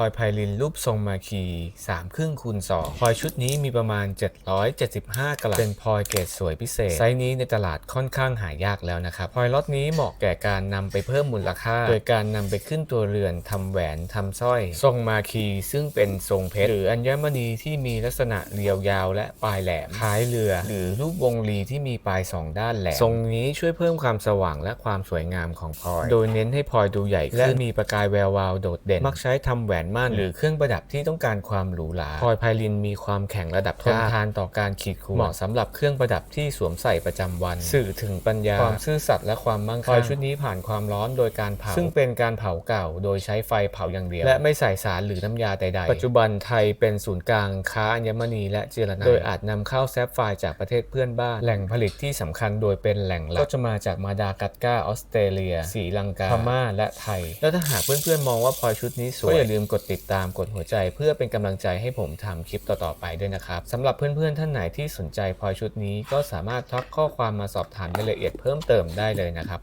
อยไพลินรูปทรงมาคี3ครึ่งคูณ2พลอยชุดนี้มีประมาณ 775กะลัตเป็นพลอยเกรดสวยพิเศษ ไซส์นี้ในตลาดค่อนข้างหายากแล้วนะครับพลอยล็อตนี้เหมาะแก่การนำไปเพิ่มมูลค่า โดยการนำไปขึ้นตัวเรือนทำแหวนทำสร้อย ทรงมาคีซึ่งเป็นทรงเพชรหรืออัญมณีที่มีลักษณะเรียวยาว และปลายแหลมคล้ายเรือ หรือรูปวงรีที่มีปลายสองด้านแหลมทรงนี้ช่วยเพิ่มความสว่างและความสวยงามของพลอย โดยเน้นให้พลอยดูใหญ่ขึ้นและมีประกายแวววาวโดดเด่นมักใช้ทำแหวนมั่นหรือเครื่องประดับที่ต้องการความหรูหราพลอยไพลินมีความแข็งระดับทนทานต่อการขีดข่วนเหมาะสำหรับเครื่องประดับที่สวมใส่ประจำวัน สื่อถึงปัญญาความซื่อสัตย์และความมั่งคั่งพลอยชุดนี้ผ่านความร้อนโดยการเผาซึ่งเป็นการเผาเก่า โดยใช้ไฟเผาอย่างเดียว และไม่ใส่สารหรือน้ำยาใดๆ ปัจจุบันไทยเป็นศูนย์กลางค้าอัญมณีและเจรไนโดยอาจนำเข้าแซฟไฟร์จากประเทศเพื่อนบ้านแหล่งผลิตที่สำคัญโดยเป็นแหล่งหลักก็จะมาจากมาดากัสการ์ออสเตรเลียศรีลังกาพม่าและไทย แล้วถ้าหากเพื่อนๆมองว่าพลอยชุดนี้สวยก็อย่าลืมกดติดตามกดหัวใจเพื่อเป็นกำลังใจให้ผมทำคลิปต่อๆไปด้วยนะครับสำหรับเพื่อนๆท่านไหนที่สนใจพลอยชุดนี้ก็สามารถทักข้อความมาสอบถามรายละเอียดเพิ่มเติมได้เลยนะครับ